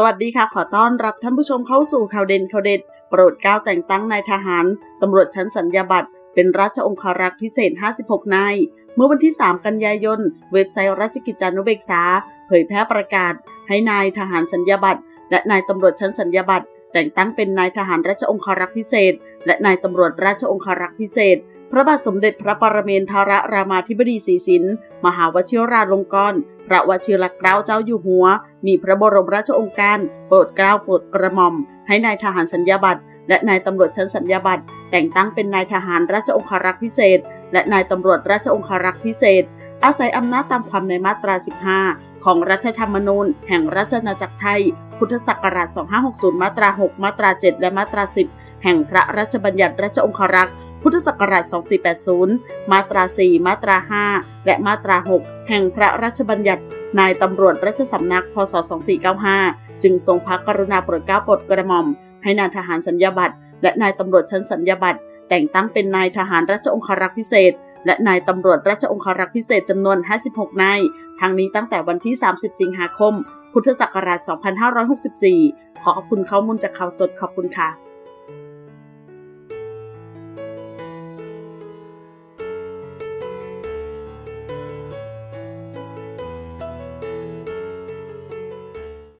สวัสดีค่ะ ขอต้อนรับท่านผู้ชมเข้าสู่ข่าวเด่นข่าวเด็ด โปรดเกล้าแต่งตั้งนายทหาร ตำรวจชั้นสัญญาบัตร เป็นราชองคารักษ์พิเศษ 56 นาย เมื่อวันที่ 3 กันยายน เว็บไซต์ราชกิจจานุเบกษา เผยแพร่ประกาศ ให้นายทหารสัญญาบัตร และนายตำรวจชั้นสัญญาบัตร แต่งตั้งเป็นนายทหารราชองคารักษ์พิเศษ และนายตำรวจราชองคารักษ์พิเศษ พระบาทสมเด็จพระปรเมนทรรามาธิบดีศรีสินมหาวชิราลงกรณ์พระวชิรเกล้าเจ้าอยู่หัว มีพระบรมราชองค์การโปรดเกล้าโปรดกระหม่อม ให้นายทหารสัญญาบัตรและนายตำรวจชั้นสัญญาบัตรแต่งตั้งเป็นนายทหารราชองคารักษ์พิเศษ และนายตำรวจราชองคารักษ์พิเศษ อาศัยอำนาจตามความในมาตรา 15 ของรัฐธรรมนูญแห่งราชอาณาจักรไทย พุทธศักราช 2560 มาตรา 6 มาตรา 7 และมาตรา 10 แห่งพระราชบัญญัติราชองคารักษ์ พุทธศักราช 2480 มาตรา 4 มาตรา 5 และมาตรา 6 แห่งพระราชบัญญัติ นายตำรวจราชสำนัก พศ 2495 จึงทรงพระกรุณาโปรดเกล้าโปรดกระหม่อม ให้นายทหารสัญญาบัตรและนายตำรวจชั้นสัญญาบัตรแต่งตั้งเป็นนายทหารราชองคารักษ์พิเศษ และนายตำรวจราชองคารักษ์พิเศษจำนวน 56 นาย ทั้งนี้ตั้งแต่วันที่ 30 สิงหาคม พุทธศักราช 2564 ขอขอบคุณข้อมูลจากข่าวสดขอบคุณค่ะ